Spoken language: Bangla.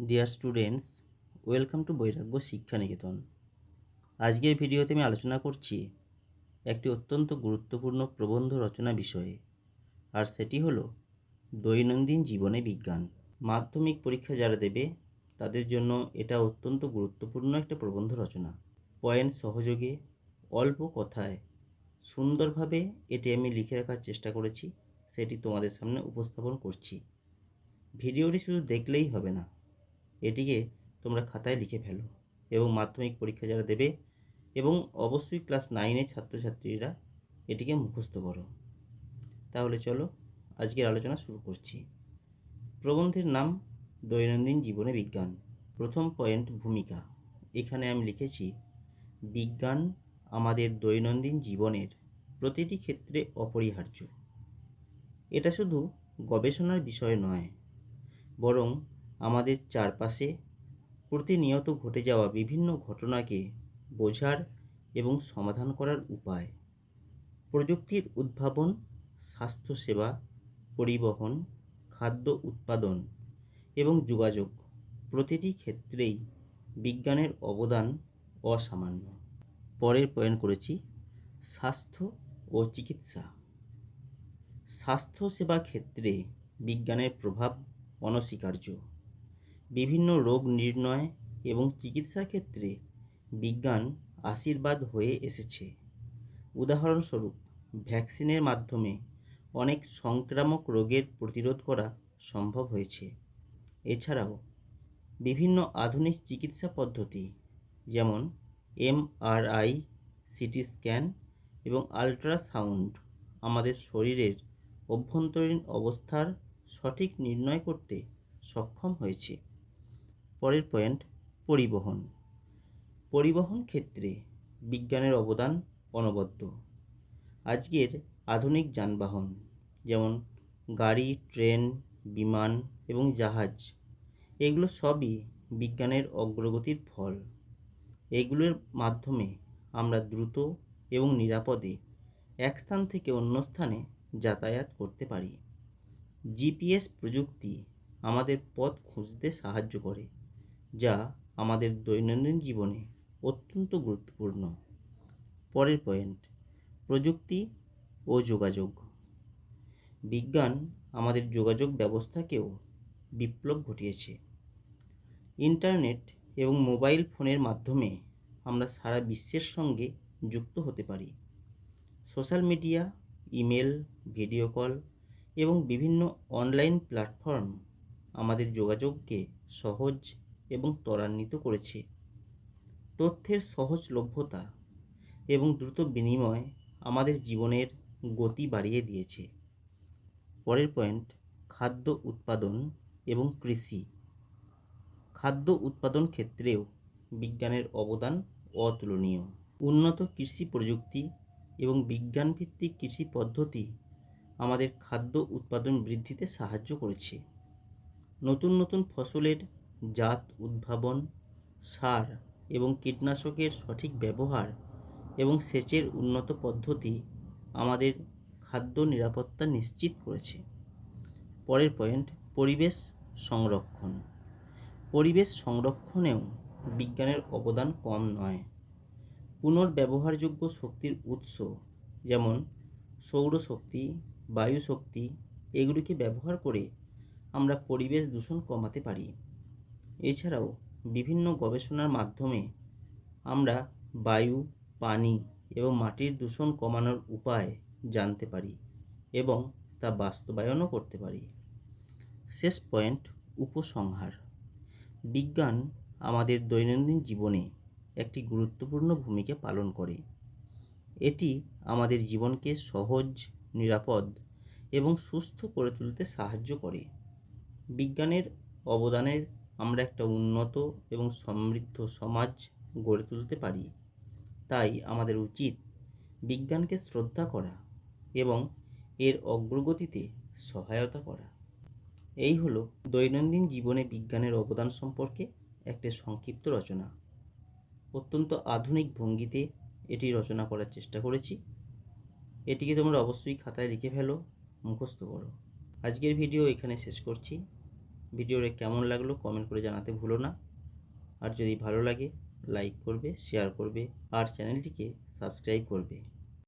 ডিয়ার স্টুডেন্টস ওয়েলকাম টু বৈরাগ্য শিক্ষা নিকেতন আজকের ভিডিওতে আমি আলোচনা করছি একটি অত্যন্ত গুরুত্বপূর্ণ প্রবন্ধ রচনা বিষয়ে আর সেটি হলো দৈনন্দিন জীবনে বিজ্ঞান মাধ্যমিক পরীক্ষা যারা দেবে তাদের জন্য এটা অত্যন্ত গুরুত্বপূর্ণ একটা প্রবন্ধ রচনা পয়েন্ট সহযোগে অল্প কথায় সুন্দরভাবে এটি আমি লিখে রাখার চেষ্টা করেছি সেটি তোমাদের সামনে উপস্থাপন করছি ভিডিওটি শুধু দেখলেই হবে না এটিকে তোমরা খাতায় লিখে ফেলো এবং মাধ্যমিক পরীক্ষা যারা দেবে এবং অবশ্যই ক্লাস নাইনের ছাত্রছাত্রীরা এটিকে মুখস্থ করো। তাহলে চলো আজকের আলোচনা শুরু করছি। প্রবন্ধের নাম দৈনন্দিন জীবনে বিজ্ঞান। প্রথম পয়েন্ট ভূমিকা। এখানে আমি লিখেছি, বিজ্ঞান আমাদের দৈনন্দিন জীবনের প্রতিটি ক্ষেত্রে অপরিহার্য। এটা শুধু গবেষণার বিষয় নয়, বরং আমাদের চারপাশে প্রতিনিয়ত ঘটে যাওয়া বিভিন্ন ঘটনাকে বোঝার এবং সমাধান করার উপায়। প্রযুক্তির উদ্ভাবন, স্বাস্থ্যসেবা, পরিবহন, খাদ্য উৎপাদন এবং যোগাযোগ প্রতিটি ক্ষেত্রেই বিজ্ঞানের অবদান অসামান্য। পরের পয়েন্ট করেছি, স্বাস্থ্য ও চিকিৎসা। স্বাস্থ্যসেবা ক্ষেত্রে বিজ্ঞানের প্রভাব অনস্বীকার্য। বিভিন্ন রোগ নির্ণয় এবং চিকিৎসা ক্ষেত্রে বিজ্ঞান আশীর্বাদ হয়ে এসেছে। উদাহরণস্বরূপ, ভ্যাকসিনের মাধ্যমে অনেক সংক্রামক রোগের প্রতিরোধ করা সম্ভব হয়েছে। এছাড়াও, বিভিন্ন আধুনিক চিকিৎসা পদ্ধতি যেমন এমআরআই, সিটি স্ক্যান এবং আল্ট্রাসাউন্ড আমাদের শরীরের অভ্যন্তরীণ অবস্থার সঠিক নির্ণয় করতে সক্ষম হয়েছে। পরের পয়েন্ট পরিবহন। পরিবহন ক্ষেত্রে বিজ্ঞানের অবদান অনবদ্য। আজকের আধুনিক যানবাহন, যেমন গাড়ি, ট্রেন, বিমান এবং জাহাজ, এগুলো সবই বিজ্ঞানের অগ্রগতির ফল। এগুলোর মাধ্যমে আমরা দ্রুত এবং নিরাপদে এক স্থান থেকে অন্য স্থানে যাতায়াত করতে পারি। জিপিএস প্রযুক্তি আমাদের পথ খুঁজতে সাহায্য করে। যা আমাদের দৈনন্দিন জীবনে অত্যন্ত গুরুত্বপূর্ণ। পরের পয়েন্ট প্রযুক্তি ও যোগাযোগ। বিজ্ঞান আমাদের যোগাযোগ ব্যবস্থাকেও বিপ্লব ঘটিয়েছে। ইন্টারনেট এবং মোবাইল ফোনের মাধ্যমে আমরা সারা বিশ্বের সঙ্গে যুক্ত হতে পারি। Social media email video call এবং বিভিন্ন অনলাইন প্ল্যাটফর্ম আমাদের যোগাযোগকে সহজ এবং ত্বরান্বিত করেছে। তথ্যের সহজলভ্যতা এবং দ্রুত বিনিময় আমাদের জীবনের গতি বাড়িয়ে দিয়েছে। পরের পয়েন্ট, খাদ্য উৎপাদন এবং কৃষি। খাদ্য উৎপাদন ক্ষেত্রেও বিজ্ঞানের অবদান অতুলনীয়। উন্নত কৃষি প্রযুক্তি এবং বিজ্ঞানভিত্তিক কৃষি পদ্ধতি আমাদের খাদ্য উৎপাদন বৃদ্ধিতে সাহায্য করেছে। নতুন নতুন ফসলের জাত উদ্ভাবন, সার এবং কীটনাশকের সঠিক ব্যবহার এবং সেচের উন্নত পদ্ধতি আমাদের খাদ্য নিরাপত্তা নিশ্চিত করেছে। পরের পয়েন্ট, পরিবেশ সংরক্ষণ। পরিবেশ সংরক্ষণেও বিজ্ঞানের অবদান কম নয়। পুনর্ব্যবহারযোগ্য শক্তির উৎস যেমন সৌরশক্তি বায়ু শক্তি এগুলিকে ব্যবহার করে আমরা পরিবেশ দূষণ কমাতে পারি। এছাড়াও বিভিন্ন গবেষণার মাধ্যমে আমরা বায়ু, পানি এবং মাটির দূষণ কমানোর উপায় জানতে পারি এবং তা বাস্তবায়নও করতে পারি। শেষ পয়েন্ট, উপসংহার। বিজ্ঞান আমাদের দৈনন্দিন জীবনে একটি গুরুত্বপূর্ণ ভূমিকা পালন করে। এটি আমাদের জীবনকে সহজ, নিরাপদ এবং সুস্থ করে তুলতে সাহায্য করে। বিজ্ঞানের অবদানের আমরা একটা উন্নত এবং সমৃদ্ধ সমাজ গড়ে তুলতে পারি। তাই আমাদের উচিত বিজ্ঞানকে শ্রদ্ধা করা এবং এর অগ্রগতিতে সহায়তা করা। এই হলো দৈনন্দিন জীবনে বিজ্ঞানের অবদান সম্পর্কে একটি সংক্ষিপ্ত রচনা। অত্যন্ত আধুনিক ভঙ্গিতে এটি রচনা করার চেষ্টা করেছি। এটিকে তোমরা অবশ্যই খাতায় লিখে ফেলো, মুখস্থ করো। আজকের ভিডিও এখানে শেষ করছি। ভিডিওটা কেমন লাগল কমেন্ট করে জানাতে ভুলো না। আর যদি ভালো লাগে লাইক করবে শেয়ার করবে, আর চ্যানেলটিকে সাবস্ক্রাইব করবে।